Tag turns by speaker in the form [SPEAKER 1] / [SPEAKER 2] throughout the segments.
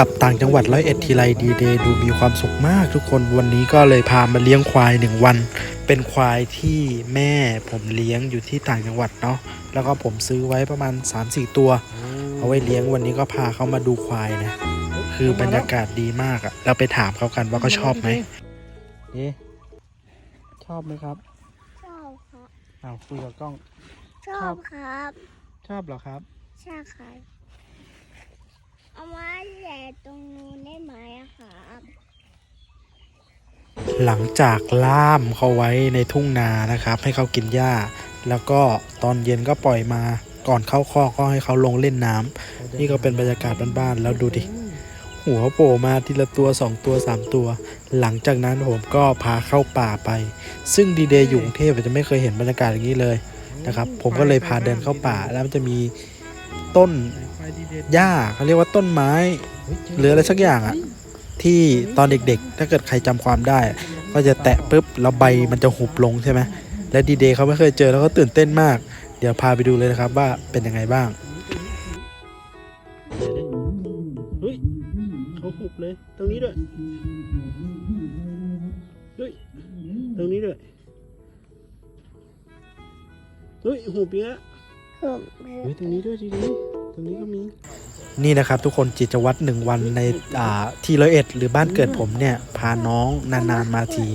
[SPEAKER 1] กลับต่างจังหวัดร้อยเอ็ดทีไรดีเดย์ดูมีความสุขมากทุกคนวันนี้ก็เลยพามาเลี้ยงควายหนึ่งวัน เป็นควายที่แม่ผมเลี้ยงอยู่ที่ต่างจังหวัดเนาะแล้วก็ผมซื้อไว้ประมาณ 3-4 ตัว เอาไว้เลี้ยงวันนี้ก็พาเขามาดูควายนะคือบรรยากาศดีมากอะเราไปถามเขากันว่าเขาชอบไหมนี่ชอบไหมครับ
[SPEAKER 2] ชอบครับ
[SPEAKER 1] อ้าวคุยกับกล้อง
[SPEAKER 2] ชอบครับ
[SPEAKER 1] ชอบเหรอครับ
[SPEAKER 2] ใช่ครับ เอามาแหย่ตรงนู้นได้ไหมอะครับ
[SPEAKER 1] หลังจากล่ามเขาไว้ในทุ่งนานะครับ ให้เขากินหญ้า แล้วก็ตอนเย็นก็ปล่อยมาก่อนเข้าคอกก็ให้เขาลงเล่นน้ำนี่ก็เป็นบรรยากาศบ้านๆแล้วดูดิ หัวโผล่มาทีละตัวสองตัวสามตัว หลังจากนั้นผมก็พาเข้าป่าไป ซึ่งดีเดย์อยู่กรุงเทพจะไม่เคยเห็นบรรยากาศอย่างนี้เลยนะครับ ผมก็เลยพาเดินเข้าป่าแล้วมันจะมี ต้นหญ้าเขาเรียกว่าต้นไม้ หรืออะไรสักอย่างอะที่ตอนเด็กๆ ถ้าเกิดใครจำความได้ ก็จะแตะปุ๊บแล้วใบมันจะหุบลงใช่ไหมและดีเดย์เขาไม่เคยเจอแล้วก็ตื่นเต้นมาก เดี๋ยวพาไปดูเลยนะครับว่าเป็นยังไงบ้างเฮ้ยเขาหุบเลยตรงนี้ด้วยเฮ้ยตรงนี้ด้วยเฮ้ยหุบอีกแล้ว เฮ้ยตรงนี้ด้วยดีดีตรงนี้ก็มี นี่นะครับทุกคนจิตวัตรหนึ่งวันในอ่าที่ร้อยเอ็ดหรือบ้านเกิดผมเนี่ย พาน้องนานๆมาที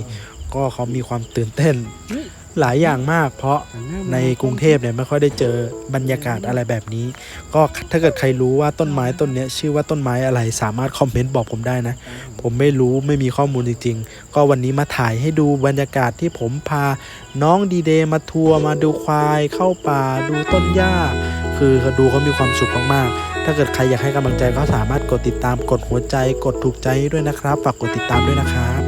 [SPEAKER 1] ก็เขามีความตื่นเต้น หลายอย่างมาก เพราะในกรุงเทพเนี่ยไม่ค่อยได้เจอบรรยากาศอะไรแบบนี้ ก็ถ้าเกิดใครรู้ว่าต้นไม้ต้นเนี้ยชื่อว่าต้นไม้อะไรสามารถคอมเมนต์บอกผมได้นะ ผมไม่รู้ไม่มีข้อมูลจริงๆ ก็วันนี้มาถ่ายให้ดูบรรยากาศที่ผมพาน้องดีเดย์มาทัวร์มาดูควายเข้าป่าดูต้นหญ้า คือเขาดูเขามีความสุขมากๆถ้าเกิดใครอยากให้กำลังใจก็สามารถกดติดตามกดหัวใจกดถูกใจให้ด้วยนะครับ ฝากกดติดตามด้วยนะครับ